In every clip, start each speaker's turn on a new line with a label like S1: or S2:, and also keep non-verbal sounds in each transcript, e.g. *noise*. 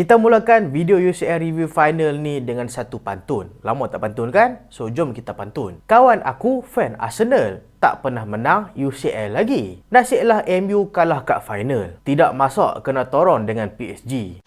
S1: Kita mulakan video UCL review final ni dengan satu pantun. Lama tak pantun kan? So jom kita pantun. Kawan aku fan Arsenal tak pernah menang UCL lagi. Nasiblah MU kalah kat final. Tidak masuk kena toron dengan PSG.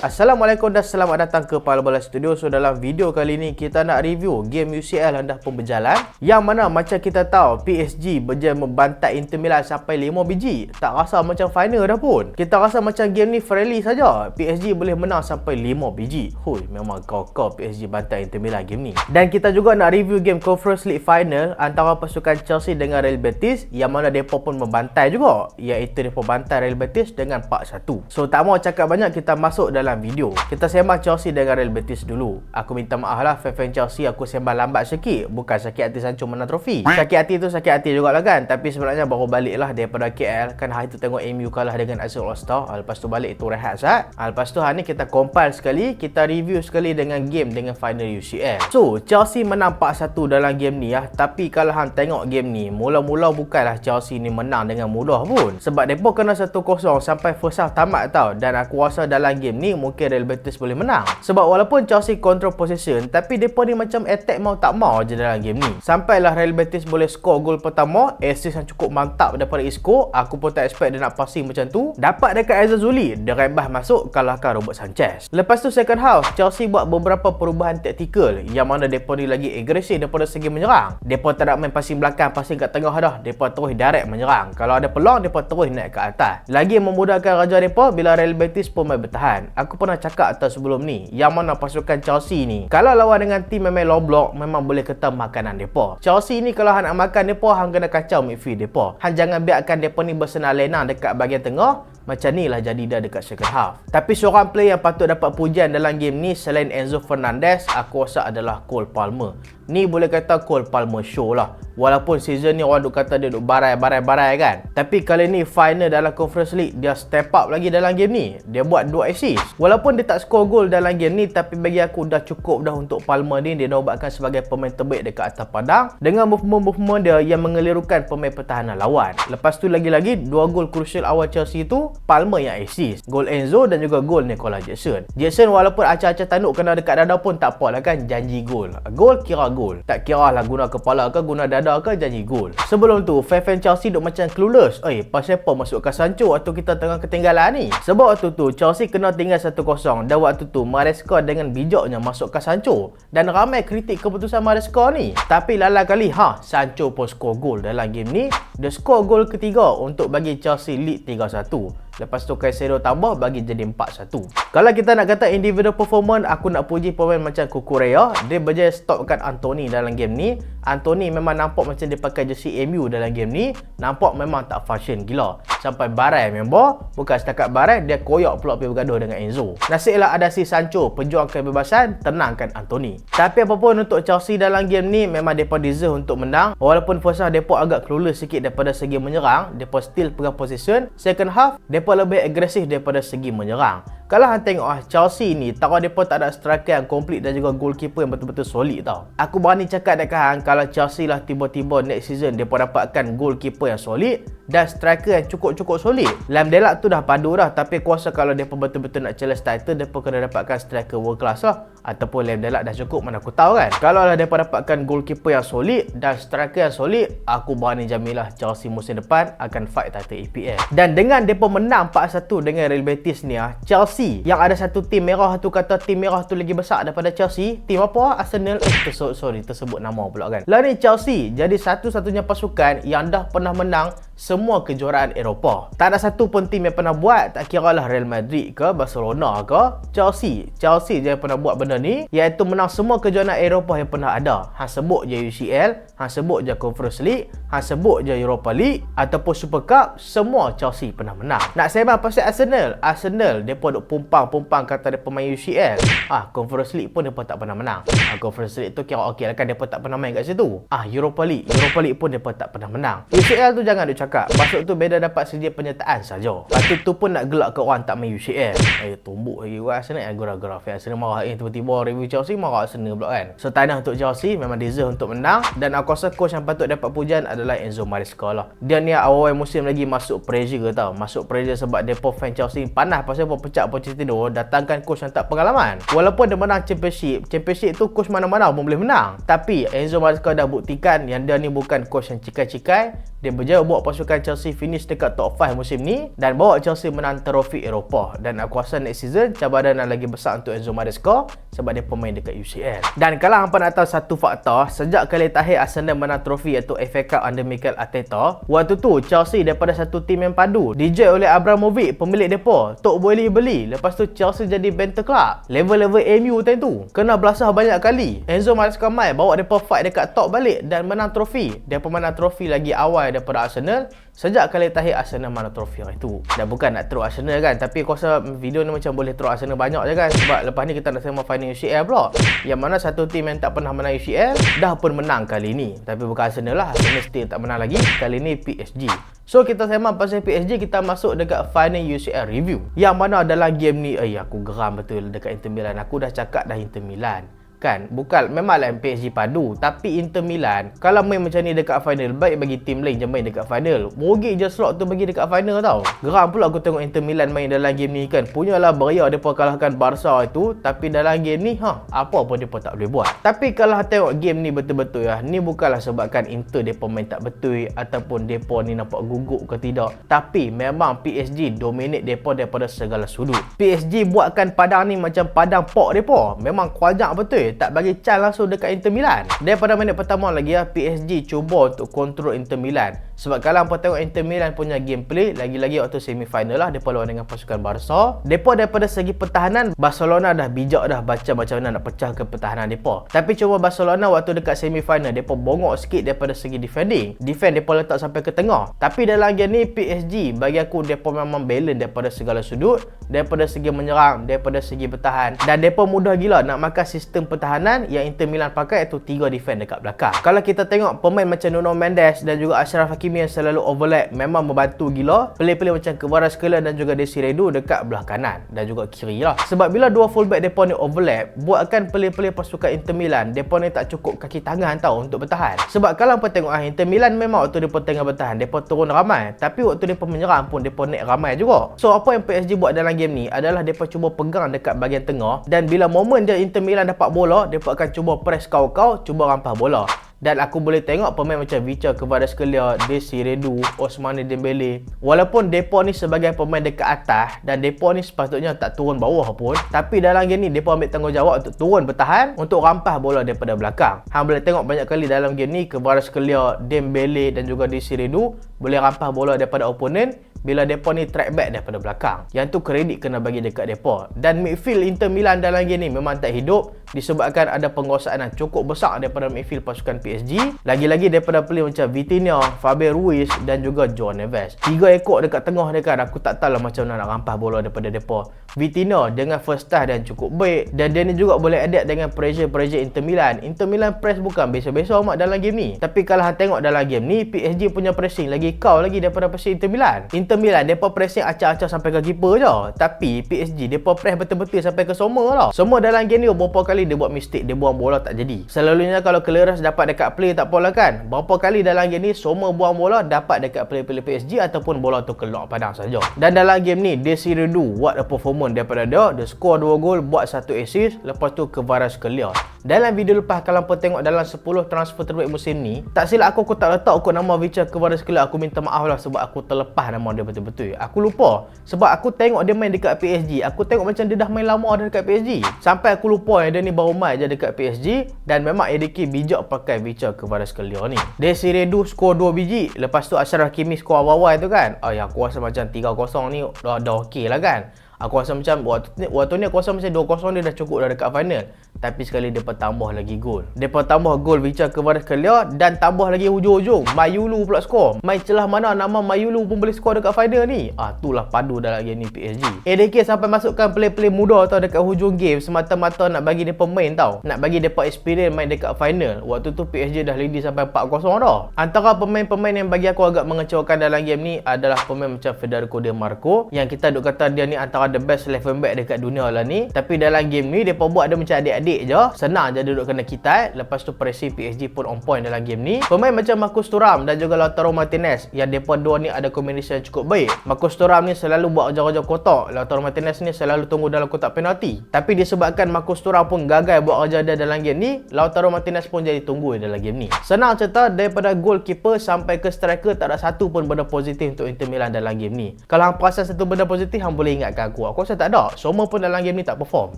S1: Assalamualaikum dan selamat datang ke Pala Bola Studio. So dalam video kali ni kita nak review game UCL dah pun berjalan. Yang mana macam kita tahu PSG berjaya membantai Inter Milan sampai 5 biji. Tak rasa macam final dah pun. Kita rasa macam game ni friendly saja. PSG boleh menang sampai 5 biji. Hui, memang kau-kau PSG bantai Inter Milan game ni. Dan kita juga nak review game Conference League final antara pasukan Chelsea dengan Real Betis yang mana depa pun membantai juga. Iaitu depa bantai Real Betis dengan 4-1. So tak mau cakap banyak kita masuk dalam dalam video. Kita sembang Chelsea dengan Real Betis dulu. Aku minta maaf lah fan-fan Chelsea aku sembang lambat sikit. Bukan sakit hati Sancho menang trofi. Sakit hati tu sakit hati juga lah kan. Tapi sebenarnya baru balik lah daripada KL. Kan hari tu tengok MU kalah dengan Arsenal All-Star. Lepas tu balik itu rehat sat. Lepas tu hari ni kita compile sekali. Kita review sekali dengan game dengan final UCL. So, Chelsea menang 4-1 dalam game ni ya. Tapi kalau hang tengok game ni, mula-mula bukanlah Chelsea ni menang dengan mudah pun. Sebab mereka kena 1-0 sampai first half tamat tau. Dan aku rasa dalam game ni mungkin Real Betis boleh menang. Sebab walaupun Chelsea control possession, tapi mereka ni macam attack mau tak mau je dalam game ni. Sampailah Real Betis boleh score gol pertama, assist yang cukup mantap daripada Isco. Aku pun tak expect dia nak passing macam tu. Dapat dekat Aizal Zuli, dia rebah masuk kalahkan Robert Sanchez. Lepas tu second half, Chelsea buat beberapa perubahan taktikal yang mana mereka ni lagi agresif daripada segi menyerang. Mereka tak nak main passing belakang, passing kat tengah dah. Mereka terus direct menyerang. Kalau ada peluang, mereka terus naik ke atas. Lagi memudahkan raja mereka bila Real Betis pun main bertahan. Aku aku pernah cakap atas sebelum ni yang mana pasukan Chelsea ni kalau lawan dengan tim memang low block memang boleh ketam makanan depa. Chelsea ni kalau hang nak makan depa hang kena kacau midfield depa. Hang jangan biarkan depa ni bersenang lenang dekat bahagian tengah macam ni lah jadi dah dekat second half. Tapi seorang player yang patut dapat pujian dalam game ni selain Enzo Fernandez aku rasa adalah Cole Palmer ni boleh kata Cole Palmer show lah. Walaupun season ni orang duk kata dia duk barai barai barai kan. Tapi kali ni final dalam conference league dia step up lagi dalam game ni. Dia buat 2 assist. Walaupun dia tak score gol dalam game ni tapi bagi aku dah cukup dah untuk Palmer ni. Dia nobatkan sebagai pemain terbaik dekat atas padang. Dengan movement-movement dia yang mengelirukan pemain pertahanan lawan. Lepas tu lagi-lagi dua gol crucial awal Chelsea tu Palmer yang assist. Gol Enzo dan juga gol Nicola Jackson. Jackson walaupun acah-acah tanduk kena dekat dada pun tak apa lah kan. Janji gol. Gol kira gol gol. Tak kira lah guna kepala ke guna dada ke janji gol. Sebelum tu, fan-fan Chelsea duk macam clueless. Eh, pasal apa masukkan Sancho atau kita tengah ketinggalan ni? Sebab waktu tu, Chelsea kena tinggal 1-0 dan waktu tu, Maresca dengan bijaknya masukkan Sancho. Dan ramai kritik keputusan Maresca ni. Tapi lala kali, ha, Sancho pun score gol dalam game ni. Dia score gol ketiga untuk bagi Chelsea lead 3-1. Lepas tu Caicedo tambah bagi jadi 4-1. Kalau kita nak kata individual performance, aku nak puji pemain macam Kukurea. Dia berjaya stopkan Anthony dalam game ni. Anthony memang nampak macam dia pakai jersey MU dalam game ni. Nampak memang tak fashion gila. Sampai Barai member, bukan setakat Barai, dia koyak pula pergi bergaduh dengan Enzo. Nasiblah ada si Sancho, pejuang kebebasan, tenangkan Anthony. Tapi apapun untuk Chelsea dalam game ni, memang mereka deserve untuk menang. Walaupun first half mereka agak clueless sikit daripada segi menyerang, mereka still pegang position. Second half, mereka lebih agresif daripada segi menyerang. Kalau hang tengok ah Chelsea ni tahu depa tak ada striker yang komplit dan juga goalkeeper yang betul-betul solid tau. Aku berani cakap dekat hang kalau Chelsea lah tiba-tiba next season depa dapatkan goalkeeper yang solid dan striker yang cukup-cukup solid. Lam Delap tu dah padu dah tapi kuasa kalau depa betul-betul nak challenge title depa kena dapatkan striker world class lah ataupun Lam Delap dah cukup mana aku tahu kan. Kalau lah depa dapatkan goalkeeper yang solid dan striker yang solid, aku berani jamilah Chelsea musim depan akan fight title EPL. Dan dengan depa menang 4-1 dengan Real Betis ni ah, Chelsea Chelsea. Yang ada satu tim merah tu kata tim merah tu lagi besar daripada Chelsea. Tim apa? Arsenal. Eh tersebut, sorry tersebut nama pula kan. Lah ni Chelsea jadi satu-satunya pasukan yang dah pernah menang semua kejuaraan Eropah. Tak ada satu pun tim yang pernah buat, tak kira lah Real Madrid ke, Barcelona ke, Chelsea. Chelsea je yang pernah buat benda ni, iaitu menang semua kejuaraan Eropah yang pernah ada. Ha sebut je UCL, ha sebut je Conference League, ha sebut je Europa League, ataupun Super Cup, semua Chelsea pernah menang. Nak sembang pasal Arsenal, Arsenal, mereka duk pumpang-pumpang kata dia pemain UCL. Ah, Conference League pun mereka tak pernah menang. Ah, Conference League tu kira okey lah kan, mereka tak pernah main kat situ. Ah, Europa League, Europa League pun mereka tak pernah menang. UCL tu jangan duk cakap. Masuk tu beda dapat sedia penyertaan saja. Lepas tu pun nak gelak ke orang tak main UCL. Eh, tumbuk lagi gua Arsenal eh gura-gura. Arsenal marah eh tiba-tiba review Chelsea marah Arsenal pula kan. So tanah untuk Chelsea memang deserve untuk menang dan aku rasa coach yang patut dapat pujian adalah Enzo Maresca lah. Dia ni awal musim lagi masuk pressure tau. Masuk pressure sebab depa fan Chelsea panas pasal apa pecah Pochettino datangkan coach yang tak pengalaman. Walaupun dia menang championship, championship tu coach mana-mana pun boleh menang. Tapi Enzo Maresca dah buktikan yang dia ni bukan coach yang cikai-cikai. Dia berjaya bawa pasukan Chelsea finish dekat top 5 musim ni dan bawa Chelsea menang trofi Eropah. Dan aku rasa next season cabaran yang lagi besar untuk Enzo Maresca sebab dia pemain dekat UCL. Dan kalau hampa nak tahu satu fakta, sejak kali terakhir Arsenal menang trofi iaitu FA Cup under Mikel Arteta, waktu tu Chelsea daripada satu tim yang padu, DJ oleh Abramovich, pemilik depa, tok boleh beli. Lepas tu Chelsea jadi banter club. Level-level MU time tu. Kena belasah banyak kali. Enzo Maresca main bawa depa fight dekat top balik dan menang trofi. Dia menang trofi lagi awal daripada Arsenal sejak kali terakhir Arsenal mana trofi hari tu. Dan bukan nak teruk Arsenal kan, tapi aku rasa video ni macam boleh teruk Arsenal banyak je kan sebab lepas ni kita nak sama final UCL pula. Yang mana satu tim yang tak pernah menang UCL dah pun menang kali ni. Tapi bukan Arsenal lah, Arsenal still tak menang lagi. Kali ni PSG. So kita sembang pasal PSG kita masuk dekat final UCL review. Yang mana dalam game ni, eh aku geram betul dekat Inter Milan. Aku dah cakap dah Inter Milan kan? Bukan memanglah PSG padu. Tapi Inter Milan kalau main macam ni dekat final baik bagi tim lain je main dekat final. Rugi je slot tu bagi dekat final tau. Geram pula aku tengok Inter Milan main dalam game ni kan? Punyalah beria depa kalahkan Barca itu tapi dalam game ni ha apa pun depa tak boleh buat. Tapi kalau tengok game ni betul-betul ya ni bukanlah sebabkan Inter depa main tak betul ataupun depa ni nampak gugup ke tidak. Tapi memang PSG dominate depa daripada segala sudut. PSG buatkan padang ni macam padang pok depa memang kuajak betul tak bagi chance langsung dekat Inter Milan. Daripada minit pertama lagi ya, PSG cuba untuk kontrol Inter Milan. Sebab kalau hampa tengok Inter Milan punya gameplay, lagi-lagi waktu semifinal lah, mereka lawan dengan pasukan Barca. Mereka daripada segi pertahanan, Barcelona dah bijak dah baca macam mana nak pecahkan pertahanan mereka. Tapi cuba Barcelona waktu dekat semifinal, mereka bongok sikit daripada segi defending. Defend mereka letak sampai ke tengah. Tapi dalam game ni, PSG bagi aku mereka memang balance daripada segala sudut. Daripada segi menyerang, daripada segi bertahan. Dan mereka mudah gila nak makan sistem pertahanan yang Inter Milan pakai iaitu 3 defend dekat belakang. Kalau kita tengok pemain macam Nuno Mendes dan juga Ashraf Hakimi Hakimi yang selalu overlap memang membantu gila. Play-play macam Kvaratskhelia dan juga Desiredu dekat belah kanan dan juga kiri lah. Sebab bila dua fullback mereka ni overlap buatkan play-play pasukan Inter Milan mereka ni tak cukup kaki tangan tau untuk bertahan. Sebab kalau mereka tengok ah, Inter Milan memang waktu mereka tengah bertahan mereka turun ramai. Tapi waktu mereka menyerang pun mereka naik ramai juga. So apa yang PSG buat dalam game ni adalah mereka cuba pegang dekat bahagian tengah. Dan bila momen dia Inter Milan dapat bola mereka akan cuba press kau-kau cuba rampas bola dan aku boleh tengok pemain macam Vicha Kvaratskhelia, Desi Redu, Osmane Dembele. Walaupun depa ni sebagai pemain dekat atas dan depa ni sepatutnya tak turun bawah pun, tapi dalam game ni depa ambil tanggungjawab untuk turun bertahan untuk rampas bola daripada belakang. Hang boleh tengok banyak kali dalam game ni Kvaratskhelia, Dembele dan juga Desi Redu boleh rampas bola daripada opponent bila depa ni track back daripada belakang. Yang tu kredit kena bagi dekat depa. Dan midfield Inter Milan dalam game ni memang tak hidup disebabkan ada penguasaan yang cukup besar daripada midfield pasukan PSG. Lagi-lagi daripada player macam Vitinha, Fabian Ruiz dan juga Joao Neves. Tiga ekor dekat tengah dia kan aku tak tahu lah macam mana nak rampas bola daripada depa. Vitinha dengan first touch dan cukup baik dan dia ni juga boleh adapt dengan pressure-pressure Inter Milan. Inter Milan press bukan biasa-biasa amat dalam game ni. Tapi kalau tengok dalam game ni PSG punya pressing lagi kau lagi daripada pressing Inter Milan. Inter Milan depa pressing acak-acak sampai ke keeper je. Tapi PSG depa press betul-betul sampai ke Sommer lah. Sommer dalam game ni beberapa kali dia buat mistake, dia buang bola tak jadi. Selalunya kalau clearance dapat dekat play tak apalah kan. Berapa kali dalam game ni Sommer buang bola dapat dekat play-play PSG ataupun bola tu keluar padang saja. Dan dalam game ni Desiree Du what a performance daripada dia. Dia score 2 gol, buat 1 assist, lepas tu ke Kvaratskhelia. Dalam video lepas kalau pun tengok dalam 10 transfer terbaik musim ni, tak silap aku aku tak letak aku nama Vicha Kvaratskhelia. Aku minta maaf lah sebab aku terlepas nama dia betul-betul. Aku lupa. Sebab aku tengok dia main dekat PSG. Aku tengok macam dia dah main lama dah dekat PSG. Sampai aku lupa yang dia ni baru main je dekat PSG. Dan memang Ediki bijak pakai Vicha kepada sekalian ni. Desiree Du skor 2 biji. Lepas tu Ashraf Hakimi skor awal-awal tu kan. Oh ya aku rasa macam 3-0 ni dah, dah okey lah kan. Aku rasa macam waktu ni, waktu ni aku rasa macam 2-0 dia dah cukup dah dekat final. Tapi sekali mereka tambah lagi gol. Mereka tambah gol Victor Kvaratskhelia dan tambah lagi hujung-hujung Mayulu pula skor. Mai celah mana nama Mayulu pun boleh skor dekat final ni. Ah itulah padu dalam game ni PSG. ADK sampai masukkan play-play muda tau dekat hujung game semata-mata nak bagi dia pemain tau. Nak bagi depa experience main dekat final. Waktu tu PSG dah lead sampai 4-0 dah. Antara pemain-pemain yang bagi aku agak mengecewakan dalam game ni adalah pemain macam Federico De Marco yang kita duk kata dia ni antara the best left back dekat dunia lah ni. Tapi dalam game ni depa buat dia macam adik-adik je. Senang je duduk kena kita. Lepas tu pressing PSG pun on point dalam game ni. Pemain macam Marcus Thuram dan juga Lautaro Martinez yang depa dua ni ada kombinasi yang cukup baik. Marcus Thuram ni selalu buat kerja-kerja kotak. Lautaro Martinez ni selalu tunggu dalam kotak penalti. Tapi disebabkan Marcus Thuram pun gagal buat kerja dia dalam game ni, Lautaro Martinez pun jadi tunggu dalam game ni. Senang cerita daripada goalkeeper sampai ke striker tak ada satu pun benda positif untuk Inter Milan dalam game ni. Kalau hang perasan satu benda positif, hang boleh ingatkan aku. Aku rasa tak ada. Semua pun dalam game ni tak perform.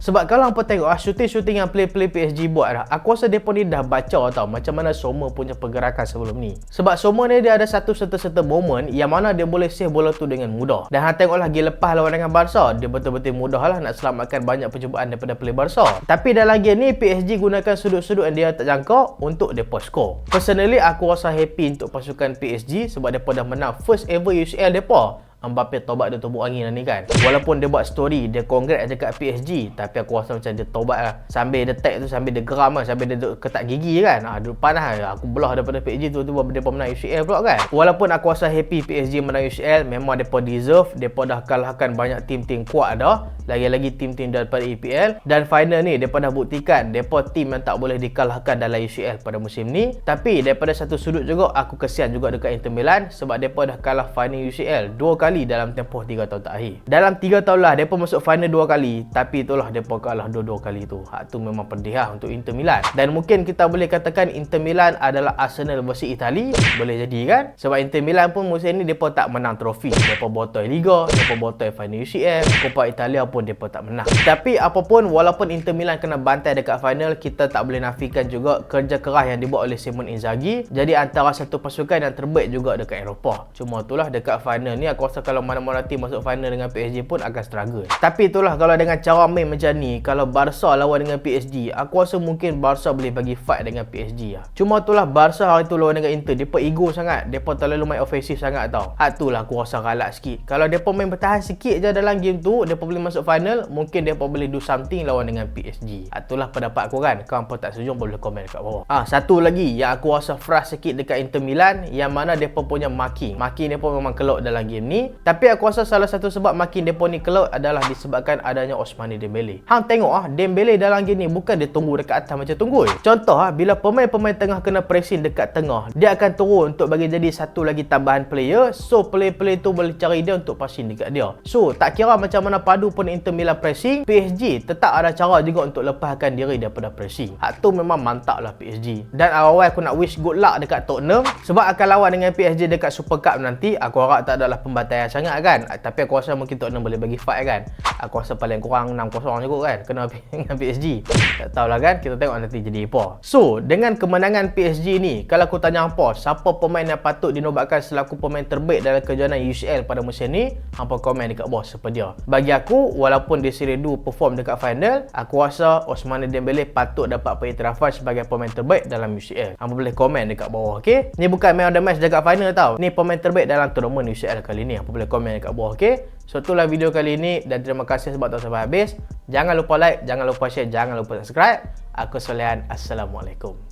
S1: Sebab kalau hang tengok ah shooting-shooting yang play-play PSG buat dah, aku rasa depa ni dah baca tau macam mana semua punya pergerakan sebelum ni. Sebab semua ni dia ada satu serta-serta moment yang mana dia boleh save bola tu dengan mudah. Dan hang tengok lagi lepas lawan dengan Barca, dia betul-betul mudah lah nak selamatkan banyak percubaan daripada play Barca. Tapi dalam game ni PSG gunakan sudut-sudut yang dia tak jangka untuk depa score. Personally aku rasa happy untuk pasukan PSG sebab depa dah menang first ever UCL depa Mbappe tobat dia tubuh angin lah ni kan. Walaupun dia buat story Dia congrats dekat PSG Tapi aku rasa macam dia tobat lah. Sambil dia tag tu Sambil dia geram lah Sambil dia ketak gigi kan. Ha, Dia panas lah. Aku belah daripada PSG tu tu Dia pun menang UCL pula kan. Walaupun aku rasa happy PSG menang UCL Memang pun deserve. Pun dah kalahkan banyak tim-tim kuat dah Lagi-lagi tim-tim daripada EPL Dan final ni pun dah buktikan pun tim yang tak boleh dikalahkan dalam UCL pada musim ni Tapi daripada satu sudut juga Aku kesian juga dekat Inter Milan Sebab pun dah kalah final UCL Dua kali dalam tempoh 3 tahun terakhir. Dalam 3 tahun lah depa masuk final 2 kali tapi itulah depa kalah dua-dua kali tu. Hak tu memang pedih lah untuk Inter Milan. Dan mungkin kita boleh katakan Inter Milan adalah Arsenal versi Itali. Boleh jadi kan? Sebab Inter Milan pun musim ni depa tak menang trofi. Depa botol Liga, depa botol final UCL, Coppa Italia pun depa tak menang. Tapi apapun walaupun Inter Milan kena bantai dekat final, kita tak boleh nafikan juga kerja keras yang dibuat oleh Simon Inzaghi. Jadi antara satu pasukan yang terbaik juga dekat Eropah. Cuma itulah dekat final ni aku rasa kalau mana-mana tim masuk final dengan PSG pun akan struggle. Tapi itulah kalau dengan cara main macam ni, kalau Barca lawan dengan PSG, aku rasa mungkin Barca boleh bagi fight dengan PSG lah. Cuma itulah Barca hari tu lawan dengan Inter, depa ego sangat. Depa terlalu main ofensif sangat tau. Hak tu lah aku rasa galak sikit. Kalau depa main bertahan sikit je dalam game tu, depa boleh masuk final, mungkin depa boleh do something lawan dengan PSG. Hak tu lah pendapat aku kan. Kau apa tak setuju boleh komen kat bawah. Ah, satu lagi yang aku rasa frust sikit dekat Inter Milan, yang mana depa punya marking. Marking depa memang kelok dalam game ni. Tapi aku rasa salah satu sebab makin depa ni kelot adalah disebabkan adanya Osmani Dembele. Hang tengok ah Dembele dalam game ni bukan dia tunggu dekat atas macam tunggu. Contoh ah bila pemain-pemain tengah kena pressing dekat tengah, dia akan turun untuk bagi jadi satu lagi tambahan player. So player-player tu boleh cari dia untuk passing dekat dia. So tak kira macam mana padu pun Inter Milan pressing, PSG tetap ada cara juga untuk lepaskan diri daripada pressing. Hak tu memang mantap lah PSG. Dan awal-awal aku nak wish good luck dekat Tottenham sebab akan lawan dengan PSG dekat Super Cup nanti. Aku harap tak adalah pembantaian sangat kan tapi aku rasa mungkin Tottenham boleh bagi fight kan aku rasa paling kurang 6-0 juga kan kena *laughs* dengan PSG tak tahulah kan kita tengok nanti jadi apa so dengan kemenangan PSG ni kalau aku tanya apa siapa pemain yang patut dinobatkan selaku pemain terbaik dalam kejohanan UCL pada musim ni hampa komen dekat bawah siapa dia bagi aku walaupun di Serie 2 perform dekat final aku rasa Osmane Dembele patut dapat pengiktirafan sebagai pemain terbaik dalam UCL hampa boleh komen dekat bawah ok ni bukan man of the match dekat final tau. Ni pemain terbaik dalam tournament UCL kali ni. Hampa boleh komen dekat bawah ok so itulah video kali ini dan terima kasih sebab tonton sampai habis. Jangan lupa like jangan lupa share jangan lupa subscribe. Aku Solehan Assalamualaikum